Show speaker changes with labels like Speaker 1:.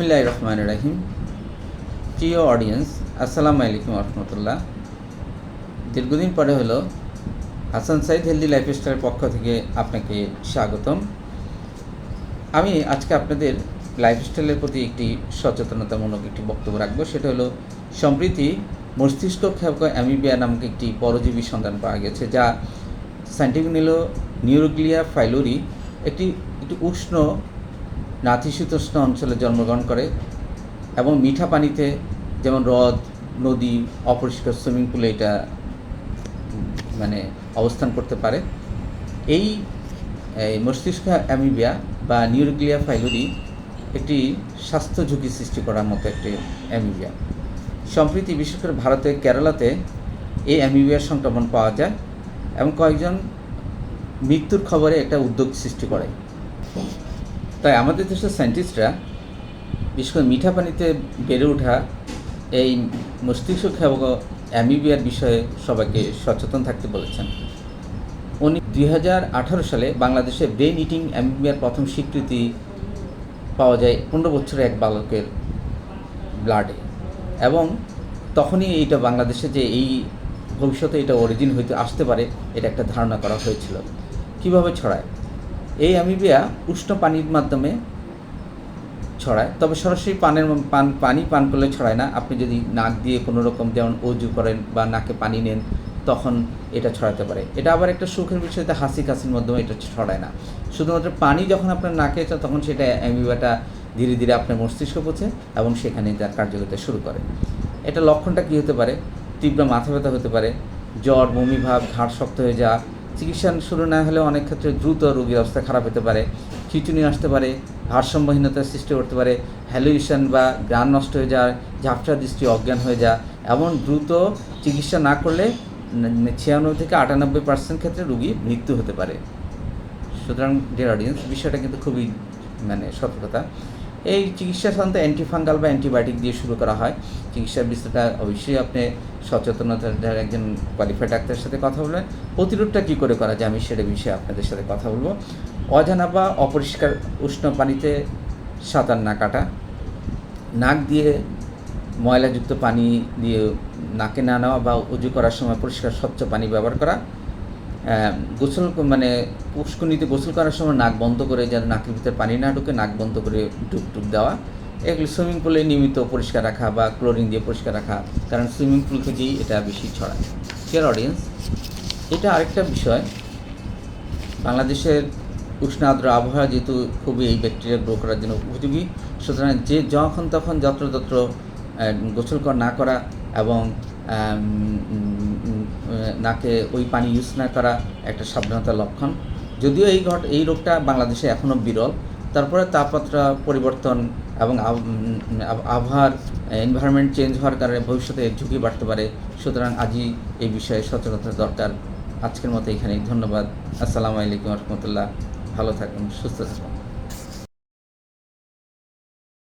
Speaker 1: বিসমিল্লাহ রহমান রাহিম। প্রিয় অডিয়েন্স আসসালামু আলাইকুম রহমতুল্লাহ দীর্ঘদিন পরে হলো হাসান সাইদ হেলদি লাইফস্টাইলের পক্ষ থেকে আপনাকে স্বাগতম। আমি আজকে আপনাদের লাইফস্টাইলের প্রতি একটি সচেতনতামূলক একটি বক্তব্য রাখব। সেটা হলো, সম্প্রতি, মস্তিষ্ক ক্ষেপক অ্যামিবিয়া নামক একটি পরজীবী সন্ধান পাওয়া গেছে, যা সাইন্টিফিক নিল নিউরোগ্লিয়া ফাইলোরি একটি একটি উষ্ণ নাতিশীতোষ্ণ অঞ্চলে জন্মগ্রহণ করে এবং মিঠা পানিতে যেমন হ্রদ, নদী, অপরিষ্কার সুইমিং পুলে এটা মানে অবস্থান করতে পারে। এই মস্তিষ্ক অ্যামিবিয়া বা নিউরোগ্লিয়া ফাইলোরি একটি স্বাস্থ্য ঝুঁকি সৃষ্টি করার মতো একটি অ্যামিবিয়া। সম্প্রতি বিশেষ করে ভারতের কেরালাতে এই অ্যামিবিয়ার সংক্রমণ পাওয়া যায় এবং কয়েকজন মৃত্যুর খবরে একটা উদ্যোগ সৃষ্টি করে। তাই আমাদের দেশের সায়েন্টিস্টরা বিশেষ করে মিঠা পানিতে বেড়ে ওঠা এই মস্তিষ্ক ক্ষেপক অ্যামিবিয়ার বিষয়ে সবাইকে সচেতন থাকতে বলেছেন। উনি দুই হাজার আঠারো সালে বাংলাদেশে ব্রেন ইটিং অ্যামিবিয়ার প্রথম স্বীকৃতি পাওয়া যায় পনেরো বছরের এক বালকের ব্লাডে এবং তখনই এইটা বাংলাদেশে যে এই ভবিষ্যতে এটা অরিজিন হইতে আসতে পারে, এটা একটা ধারণা করা হয়েছিল। কীভাবে ছড়ায়? এই অ্যামিবিয়া উষ্ণ পানির মাধ্যমে ছড়ায়। তবে সরাসরি পানের পান, পানি পান করলে ছড়ায় না। আপনি যদি নাক দিয়ে কোনো রকম যেমন অজু করেন বা নাকে পানি নেন, তখন এটা ছড়াতে পারে। এটা আবার একটা সুখের বিষয় যে হাসি কাশির মাধ্যমে এটা ছড়ায় না। শুধুমাত্র পানি যখন আপনার নাকে তখন সেটা অ্যামিবাটা ধীরে ধীরে আপনার মস্তিষ্ক পৌঁছে এবং সেখানে তার কার্যকরিতা শুরু করে। এটা লক্ষণটা কী হতে পারে? তীব্র মাথা ব্যথা হতে পারে, জ্বর, বমি ভাব, ঘাড় শক্ত হয়ে যাওয়া চিকিৎসা শুরু না হলে অনেক ক্ষেত্রে দ্রুত রোগীর অবস্থা খারাপ হতে পারে খিচুনি আসতে পারে, ভারসাম্যহীনতার সৃষ্টি করতে পারে হ্যালুয়েশন বা জ্ঞান নষ্ট হয়ে যায় ঝাপসা দৃষ্টি অজ্ঞান হয়ে যায় এমন দ্রুত চিকিৎসা না করলে ছিয়ানব্বই থেকে আটানব্বই পার্সেন্ট ক্ষেত্রে রুগী মৃত্যু হতে পারে। সুতরাং ডিয়ার অডিয়েন্স বিষয়টা কিন্তু খুবই মানে সতর্কতা। এই চিকিৎসা সাধারণত অ্যান্টিফাঙ্গাল বা অ্যান্টিবায়োটিক দিয়ে শুরু করা হয়। চিকিৎসার বিষয়টা অবশ্যই আপনি সচেতনতার একজন কোয়ালিফাইড ডাক্তারের সাথে কথা বলবেন। প্রতিরোধটা কী করে করা যায় আমি সেটা বিষয়ে আপনাদের সাথে কথা বলব। অজানা বা অপরিষ্কার উষ্ণ পানিতে সাঁতার না কাটা। নাক দিয়ে ময়লাযুক্ত পানি দিয়ে নাকে না নেওয়া বা উজু করার সময় পরিষ্কার স্বচ্ছ পানি ব্যবহার করা। গোসল মানে পুষ্কনিতে গোসল করার সময় নাক বন্ধ করে যেন নাকের ভিতরে পানি না ঢুকে নাক বন্ধ করে ডুব ডুব দেওয়া। এগুলো সুইমিং পুলে নিয়মিত পরিষ্কার রাখা বা ক্লোরিন দিয়ে পরিষ্কার রাখা, কারণ সুইমিং পুল থেকেই এটা বেশি ছড়ায়। ডিয়ার অডিয়েন্স এটা আরেকটা বিষয়। বাংলাদেশের উষ্ণ আর্দ্র আবহাওয়া যেহেতু খুবই এই ব্যাকটেরিয়া গ্রো করার জন্য উপযোগী, সুতরাং যে যখন তখন যত্রতত্র গোসল কর না করা এবং নাকে ওই পানি ইউজ না করা একটা সাবধানতার লক্ষণ। যদিও এই ঘট, এই রোগটা বাংলাদেশে এখনও বিরল। তারপরে তাপমাত্রা পরিবর্তন এবং আবহাওয়ার এনভায়রনমেন্ট চেঞ্জ হওয়ার কারণে ভবিষ্যতে ঝুঁকি বাড়তে পারে। সুতরাং আজই এই বিষয়ে সচেতনতা দরকার। আজকের মতো এখানেই, ধন্যবাদ। আসসালামু আলাইকুম রহমতুল্লাহ। ভালো থাকুন, সুস্থ থাকুন।